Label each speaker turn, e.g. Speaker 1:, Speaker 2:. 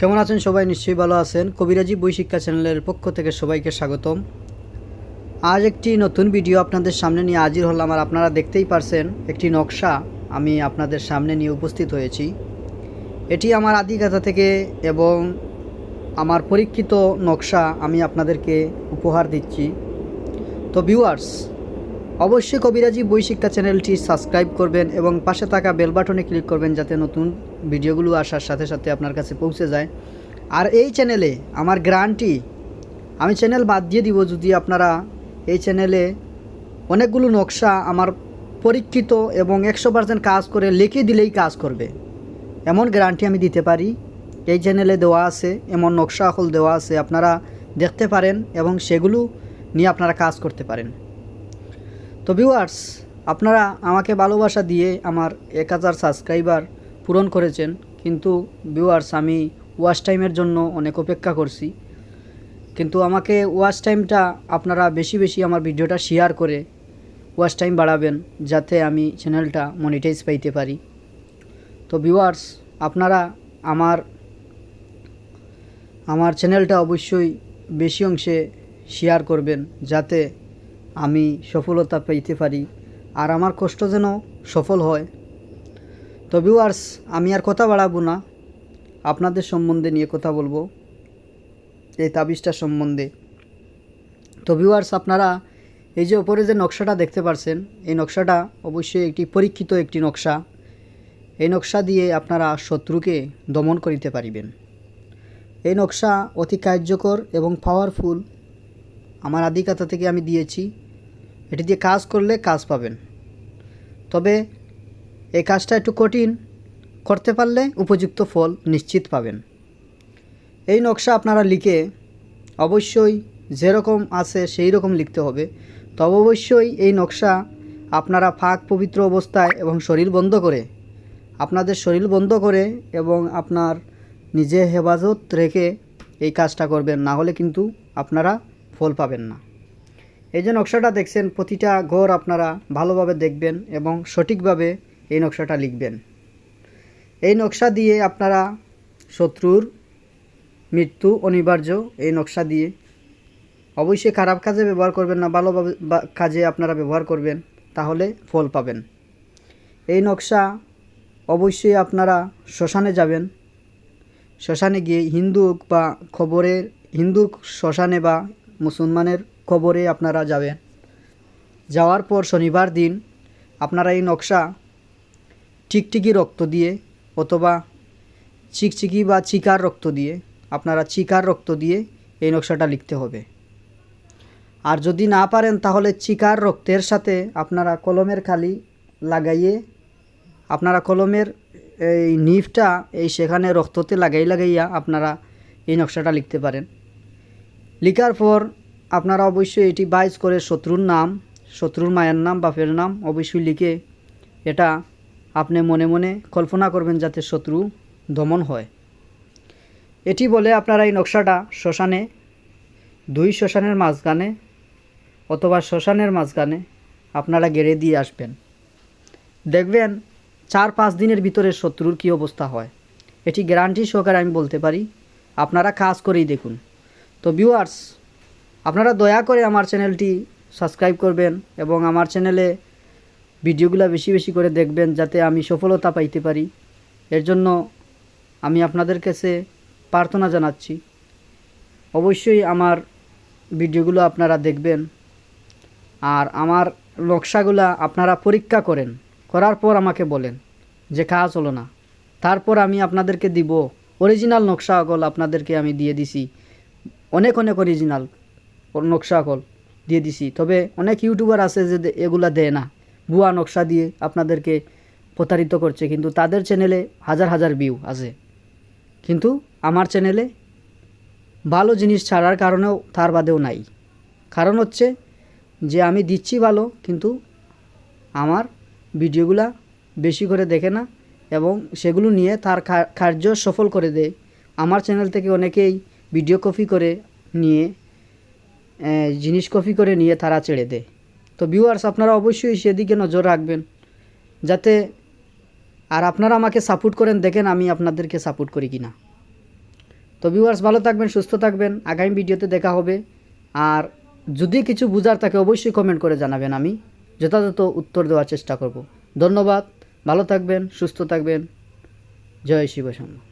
Speaker 1: কেমন আছেন সবাই? নিশ্চয়ই ভালো আছেন। কবিরাজি বই শিক্ষা চ্যানেলের পক্ষ থেকে সবাইকে স্বাগতম। আজ একটি নতুন ভিডিও আপনাদের সামনে নিয়ে হাজির হলাম আর আপনারা দেখতেই পারছেন একটি নকশা আমি আপনাদের সামনে নিয়ে উপস্থিত হয়েছি। এটি আমার আদিকাথা থেকে এবং আমার পরীক্ষিত নকশা আমি আপনাদেরকে উপহার দিচ্ছি। তো ভিউয়ার্স অবশ্যই কবিরাজি বই শিক্ষা চ্যানেলটি সাবস্ক্রাইব করবেন এবং পাশে থাকা বেল বাটনে ক্লিক করবেন যাতে নতুন ভিডিওগুলো আসার সাথে সাথে আপনার কাছে পৌঁছে যায়। আর এই চ্যানেলে আমার গ্রান্টি, আমি চ্যানেল বাদ দিয়ে দিব যদি আপনারা এই চ্যানেলে অনেকগুলো নকশা আমার পরীক্ষিত এবং একশো পার্সেন্ট কাজ করে লিখে দিলেই কাজ করবে। এমন গ্যারান্টি আমি দিতে পারি। এই চ্যানেলে দেওয়া আছে, এমন নকশা হল দেওয়া আছে, আপনারা দেখতে পারেন এবং সেগুলো নিয়ে আপনারা কাজ করতে পারেন। তো ভিউয়ার্স আপনারা আমাকে ভালোবাসা দিয়ে আমার এক হাজার সাবস্ক্রাইবার পূরণ করেছেন, কিন্তু ভিউয়ার্স আমি ওয়াচ টাইমের জন্য অনেক অপেক্ষা করছি। কিন্তু আমাকে ওয়াচ টাইমটা আপনারা বেশি বেশি আমার ভিডিওটা শেয়ার করে ওয়াচ টাইম বাড়াবেন, যাতে আমি চ্যানেলটা মনিটাইজ পাইতে পারি। তো ভিউয়ার্স আপনারা আমার আমার চ্যানেলটা অবশ্যই বেশি অংশে শেয়ার করবেন, যাতে আমি সফলতা পেতে পারি আর আমার কষ্ট যেন সফল হয়। তো ভিউয়ার্স আমি আর কথা বাড়াবো না। আপনাদের সম্বন্ধে নিয়ে কথা বলব। এই তাবিজটা সম্বন্ধে। তো ভিউয়ার্স আপনারা এই যে ওপরে যে নকশাটা দেখতে পারছেন, এই নকশাটা অবশ্যই একটি পরীক্ষিত একটি নকশা। এই নকশা দিয়ে আপনারা শত্রুকে দমন করিতে পারিবেন। এই নকশা অতি কার্যকর এবং পাওয়ারফুল আমার আদিকাতা থেকে আমি দিয়েছি। এটি দিয়ে কাজ করলে কাজ পাবেন। তবে এই কাজটা একটু কঠিন। করতে পারলে উপযুক্ত ফল নিশ্চিত পাবেন। এই নকশা আপনারা লিখে অবশ্যই যেরকম আছে সেই রকম লিখতে হবে। তবে অবশ্যই এই নকশা আপনারা ফাঁক, পবিত্র অবস্থায় এবং শরীর বন্ধ করে, আপনাদের শরীর বন্ধ করে এবং আপনার নিজে হেফাজত রেখে এই কাজটা করবেন। না হলে কিন্তু আপনারা ফল পাবেন না। এই যে নকশাটা দেখছেন, প্রতিটা ঘর আপনারা ভালোভাবে দেখবেন এবং সঠিকভাবে এই নকশাটা লিখবেন। এই নকশা দিয়ে আপনারা শত্রুর মৃত্যু অনিবার্য এই নকশা দিয়ে অবশ্যই খারাপ কাজে ব্যবহার করবেন না, ভালোভাবে কাজে আপনারা ব্যবহার করবেন, তাহলে ফল পাবেন। এই নকশা অবশ্যই আপনারা শ্মশানে যাবেন। শ্মশানে গিয়ে হিন্দু বা খবরের হিন্দু শ্মশানে বা মুসলমানের খবরে আপনারা যাবেন। যাওয়ার পর শনিবার দিন আপনারা এই নকশা টিকটিকি রক্ত দিয়ে অথবা চিকচিকি বা চিকার রক্ত দিয়ে, আপনারা চিকার রক্ত দিয়ে এই নকশাটা লিখতে হবে। আর যদি না পারেন তাহলে চিকার রক্তের সাথে আপনারা কলমের খালি লাগাইয়ে, আপনারা কলমের এই নিফটা এই সেখানে রক্ততে লাগাই লাগাইয়া আপনারা এই নকশাটা লিখতে পারেন। লিখার পর আপনারা অবশ্যই এটি বাইজ করে শত্রুর নাম, শত্রুর মায়ের নাম, বাপের নাম অবশ্যই লিখে এটা আপনি মনে মনে কল্পনা করবেন যাতে শত্রু দমন হয়। এটি বলে আপনারা এই নকশাটা শ্মশানে, দুই শ্মশানের মাঝখানে অথবা শ্মশানের মাঝখানে আপনারা গেড়ে দিয়ে আসবেন। দেখবেন চার পাঁচ দিনের ভিতরে শত্রুর কী অবস্থা হয়। এটি গ্যারান্টি সহকারে আমি বলতে পারি। আপনারা কাজ করেই দেখুন। তো ভিউয়ার্স আপনারা দয়া করে আমার চ্যানেলটি সাবস্ক্রাইব করবেন এবং আমার চ্যানেলে ভিডিওগুলো বেশি বেশি করে দেখবেন যাতে আমি সফলতা পাইতে পারি। এর জন্য আমি আপনাদের কাছে প্রার্থনা জানাচ্ছি। অবশ্যই আমার ভিডিওগুলো আপনারা দেখবেন আর আমার নকশাগুলো আপনারা পরীক্ষা করেন। করার পর আমাকে বলেন যে কাজ হলো না। তারপর আমি আপনাদেরকে দিব অরিজিনাল নকশা আকল আপনাদেরকে আমি দিয়ে দিছি। অনেক অনেক অরিজিনাল নকশা কল দিয়ে দিছি। তবে অনেক ইউটিউবার আছে যে এগুলা দেয় না। ভুয়া নকশা দিয়ে আপনাদেরকে প্রতারিত করছে। কিন্তু তাদের চ্যানেলে হাজার হাজার ভিউ আছে। কিন্তু আমার চ্যানেলে ভালো জিনিস ছাড়ার কারণেও তার বাদেও নাই। কারণ হচ্ছে যে আমি দিচ্ছি ভালো, কিন্তু আমার ভিডিওগুলা বেশি করে দেখে না এবং সেগুলো নিয়ে তার কার্য সফল করে দেয়। আমার চ্যানেল থেকে অনেকেই ভিডিও কপি করে নিয়ে জিনিস কপি করে নিয়ে তারা ছেড়ে দেয়। তো ভিউয়ার্স আপনারা অবশ্যই সেদিকে নজর রাখবেন। যাতে আর আপনারা আমাকে সাপোর্ট করেন, দেখেন আমি আপনাদেরকে সাপোর্ট করি কি না তো ভিউয়ার্স ভালো থাকবেন, সুস্থ থাকবেন। আগামী ভিডিওতে দেখা হবে। আর যদি কিছু বুঝার থাকে, অবশ্যই কমেন্ট করে জানাবেন আমি। যথাযথ উত্তর দেওয়ার চেষ্টা করব। ধন্যবাদ। ভালো থাকবেন, সুস্থ থাকবেন। জয় শিবশম্ভু